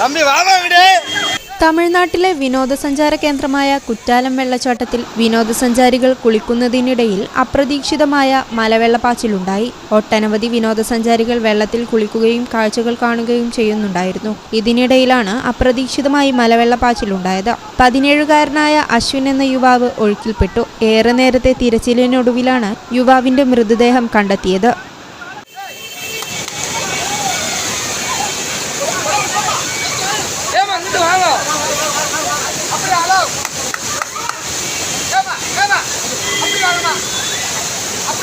தம்பி வாங்க விடு തമിഴ്നാട്ടിലെ വിനോദസഞ്ചാര കേന്ദ്രമായ കുറ്റാലം വെള്ളച്ചാട്ടത്തിൽ വിനോദസഞ്ചാരികൾ കുളിക്കുന്നതിനിടയിൽ അപ്രതീക്ഷിതമായ മലവെള്ളപ്പാച്ചിലുണ്ടായി ഒട്ടനവധി വിനോദസഞ്ചാരികൾ വെള്ളത്തിൽ കുളിക്കുകയും കാഴ്ചകൾ കാണുകയും ചെയ്യുന്നുണ്ടായിരുന്നു ഇതിനിടയിലാണ് അപ്രതീക്ഷിതമായി മലവെള്ളപ്പാച്ചിലുണ്ടായത് പതിനേഴുകാരനായ അശ്വിൻ എന്ന യുവാവ് ഒഴുക്കിൽപ്പെട്ടു ഏറെ നേരത്തെ തിരച്ചിലിനൊടുവിലാണ് യുവാവിന്റെ മൃതദേഹം കണ്ടെത്തിയത് വാങ്ങ